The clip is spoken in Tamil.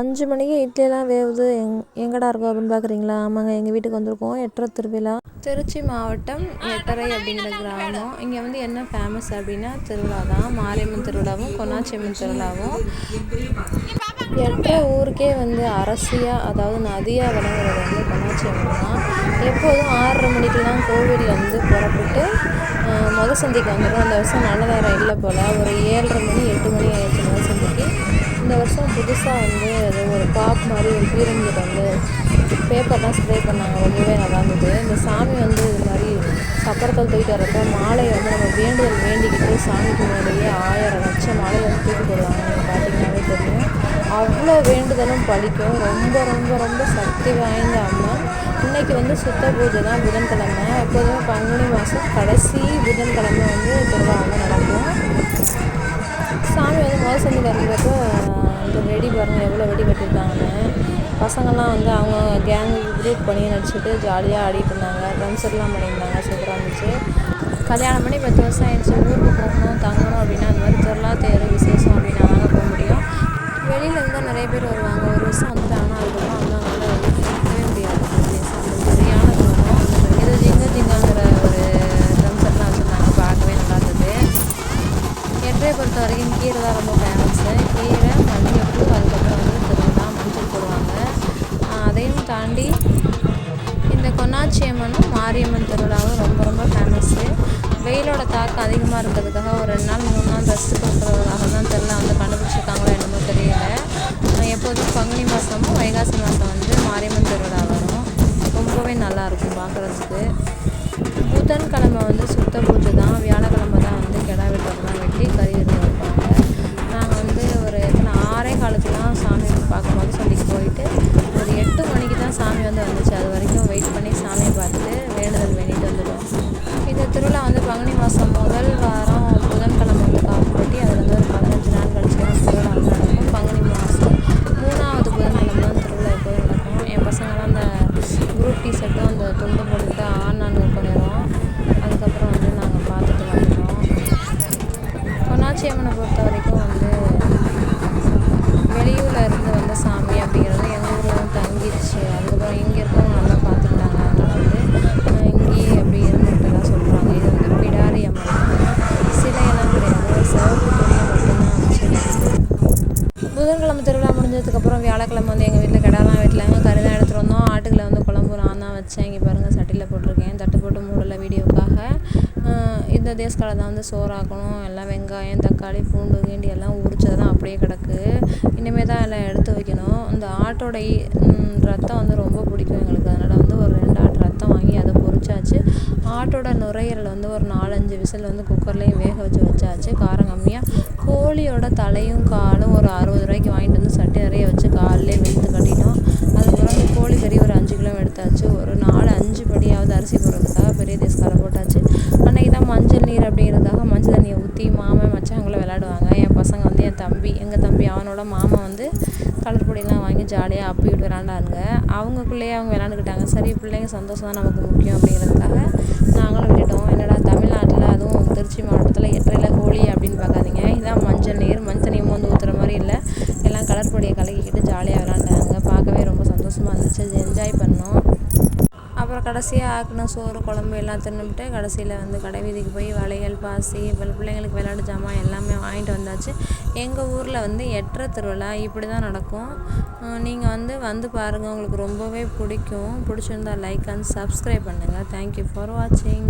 அஞ்சு மணிக்கு இட்லியெல்லாம் வேவுது. எங் எங்கடா இருக்கும் அப்படின்னு பார்க்குறீங்களா ஆமாங்க எங்கள் வீட்டுக்கு வந்திருக்கோம். எட்டரை திருவிழா. திருச்சி மாவட்டம் எட்டரை அப்படிங்கிற கிராமம். இங்கே வந்து என்ன ஃபேமஸ் அப்படின்னா திருவிழா தான். மாரியம்மன் திருவிழாவும் கொன்னாச்சியம்மன் திருவிழாவும். எட்டரை ஊருக்கே வந்து அரசியாக அதாவது நதியாக விளங்குறது வந்து கொன்னாச்சியம்மன் தான். எப்போதும் ஆறரை மணிக்கெலாம் கோவில்லேருந்து புறப்பட்டு முத சந்திக்கு வந்துடும் அந்த வருஷம் நல்ல நேரம் இல்லை போல். ஒரு ஏழரை மணி எட்டு மணி ஆயிடுச்சு முத சந்திக்கு. இந்த வருஷம் புதுசாக வந்து அது ஒரு பாப் மாதிரி ஒரு பீரங்கிட் வந்து பேப்பர்லாம் ஸ்ப்ரே பண்ணாங்க. ரொம்பவே நல்லா இருந்தது. இந்த சாமி வந்து இது மாதிரி சக்கரத்தில் தூக்கிட்டு வரப்போ மாலையை வந்து நம்ம வேண்டுதல் வேண்டிக்கிட்டு சாமிக்கு முன்னாடியே ஆயிரம் லட்சம் மாலையை வந்து தூக்கி போடுவாங்க நீங்கள் பார்த்தீங்கன்னாவே தெரியும். அவ்வளோ வேண்டுதலும் பழிக்கும் ரொம்ப ரொம்ப ரொம்ப சக்தி வாய்ந்த அம்மா இன்னைக்கு வந்து சுத்த பூஜை தான் புதன்கிழமை. எப்போதுமே பங்குனி மாதம் கடைசி புதன்கிழமை வந்து திருவிழா நடக்கும். சாமி வந்து முதல் செஞ்சு இருக்கிறப்போ இந்த வெடி பாருங்கள் எவ்வளோ வெடி கட்டியிருக்காங்கன்னு. பசங்கள்லாம் வந்து அவங்க கேங் குரூப் பண்ணி நடிச்சுட்டு ஜாலியாக ஆடிட்டு இருந்தாங்க. ஃப்ரெண்ட்ஸ் எல்லாம் பண்ணியிருந்தாங்க. சூப்பராக இருந்துச்சு. கல்யாணம் பண்ணி பத்து வருஷம் ஆயிடுச்சு. ஊருக்கு போகணும் தங்கணும் பொறுத்த வரைக்கும் கீரை தான் ரொம்ப ஃபேமஸ்ஸு கீரை மல்லிகைப்பூ அதுக்கப்புறம் வந்து திருவிழா மஞ்சள் போடுவாங்க. அதையும் தாண்டி இந்த கொன்னாச்சி அம்மனும் மாரியம்மன் திருவிழாவும் ரொம்ப ரொம்ப ஃபேமஸ்ஸு வெயிலோட தாக்கம் அதிகமாக இருக்கிறதுக்காக ஒரு ரெண்டு நாள் மூணு நாள் ரெஸ்ட் கொடுக்குறதுக்காக தான் திருவிழா வந்து கண்டுபிடிச்சிருக்காங்களோ என்னமோ தெரியல. எப்போதும் பங்குனி மாதமும் வைகாசி மாதம் வந்து மாரியம்மன் திருவிழா வரும். ரொம்பவே நல்லாயிருக்கும் பார்க்குறதுக்கு புதன்கிழமை வந்து சுத்த பூஜை தான். வியாழக்கிழமை தான் வந்து கிடா வெட்டுறதுலாம் வெட்டி கறி விருந்து வைப்பாங்க நாங்கள் வந்து ஒரு எத்தனை ஆறே காலத்துலாம் சாமி பார்க்கும்போது சொல்லிட்டு போயிட்டு ஒரு எட்டு மணிக்கு தான் சாமி வந்து வந்துச்சு அது வரைக்கும் வெயிட் பண்ணி சாமியை பார்த்துட்டு வேண்டுதல் வேண்டிட்டு வந்துடுவோம் இந்த திருவிழா வந்து பங்குனி மாதம் முதல் வாரம் புதன்கிழமை வந்து காப்பு கட்டி அதில் வந்து ஒரு பதினஞ்சு நாள் கழிச்சு தான் திருவிழா வந்து நடக்கும் பங்குனி மாதம் மூணாவது புதன்கிழமை தான் திருவிழா எப்போதும் நடக்கும் என் பசங்களாம் அந்த குரூப் டி ஷர்ட்டும் அந்த துண்டு போட்டுக்கிட்டு ஆனான்னு பண்ணிடுவோம் அதுக்கப்புறம் வந்து நாங்கள் பார்த்துட்டு வந்துட்டோம் பொன்னாச்சி அம்மனை பொறுத்த வரைக்கும் வந்து வெளியூரில் இருந்து வந்த சாமி அப்படிங்கிறது எங்கள் ஊரில் வந்து தங்கிடுச்சு அதுக்கப்புறம் இங்கே இருக்கவங்க நல்லா பார்த்துக்கிட்டாங்க அதனால் வந்து இங்கேயே அப்படி இருந்துக்கிட்டதா சொல்கிறாங்க இது வந்து பிடாரி அம்மன் சிலையெல்லாம் கிடையாது சிவப்பு துணியை மட்டும்தான் வச்சு புதன்கிழமை திருவிழா முடிஞ்சதுக்கப்புறம் வியாழக்கிழமை வந்து எங்கள் வீட்டில் கிடாலாம் வெட்டலாங்க கறி தான் எடுத்துகிட்டு வந்தோம். ஆட்டுக்களை வந்து குழம்பு நான் தான் வச்சேன். இங்கே பாருங்கள் சட்டியில் போட்டிருக்கேன். தட்டு போட்டு மூடலை வீடியோக்காக. இந்த தேசக்காலை தான் வந்து சோறாக்கணும். எல்லாம் வெங்காயம் தக்காளி பூண்டு கீண்டி எல்லாம் உரிச்சது தான் அப்படியே கிடக்கு. இனிமேல் தான் எல்லாம் எடுத்து வைக்கணும். இந்த ஆட்டோட ரத்தம் வந்து ரொம்ப பிடிக்கும் எங்களுக்கு அதனால் வந்து ஒரு ரெண்டு ஆட்டு ரத்தம் வாங்கி அதை பொரிச்சாச்சு ஆட்டோட நுரையீரல் வந்து ஒரு நாலஞ்சு விசில் வந்து குக்கர்லேயும் வேக வச்சு வச்சாச்சு. காரம் கம்மியாக கோழியோட தலையும் காலும் ஒரு அறுபது ரூபாய்க்கு வாங்கிட்டு வந்து சட்டி நிறைய வச்சு காலிலே வெளுத்து கட்டிட்டோம் அதுக்கப்புறம் அந்த கோழி கறி ஒரு அஞ்சு கிலோ எடுத்தாச்சு ஒரு நாலு அஞ்சு படியாவது அரிசி போடுறதுக்காக பெரிய தேசக்காரை போட்டாச்சு அன்றைக்கி தான் அப்படிங்கிறதுக்காக மஞ்சள் தண்ணியை ஊற்றி மாமன் மச்சாங்களை விளாடுவாங்க என் பசங்க வந்து என் தம்பி எங்கள் தம்பி அவனோட மாமா வந்து கலர் பொடியெல்லாம் வாங்கி ஜாலியாக அப்பிக்கிட்டு விளாண்டாங்க அவங்கக்குள்ளேயே அவங்க விளாண்டுக்கிட்டாங்க சரி பிள்ளைங்க சந்தோஷம் தான் நமக்கு முக்கியம் அப்படிங்கிறதுக்காக நாங்களும் விட்டுட்டோம். என்னடா தமிழ்நாட்டில் அதுவும் திருச்சி மாவட்டத்தில் எட்டரையில் ஹோலி அப்படின்னு பார்க்காதீங்க. இதான் மஞ்சள் நீர். மஞ்சள் தண்ணி வந்து ஊற்றுற மாதிரி இல்லை. எல்லாம் கலர் பொடியை கலக்கிக்கிட்டு ஜாலியாக விளாண்டாங்க பார்க்கவே ரொம்ப சந்தோஷமாக இருந்துச்சு. என்ஜாய் பண்ணோம். கடைசியாக ஆக்கின சோறு குழம்பு எல்லாம் தின்னுபிட்டு கடைசியில் வந்து கடை வீதிக்கு போய் வளையல் பாசி பிள்ளைங்களுக்கு விளையாட்டு ஜாமான் எல்லாமே வாங்கிட்டு வந்தாச்சு. எங்கள் ஊரில் வந்து எட்டரை திருவிழா இப்படி தான் நடக்கும் நீங்கள் வந்து வந்து பாருங்கள் உங்களுக்கு ரொம்பவே பிடிக்கும். பிடிச்சிருந்தா லைக் அண்ட் சப்ஸ்கிரைப் பண்ணுங்கள் தேங்க்யூ ஃபார் வாட்சிங்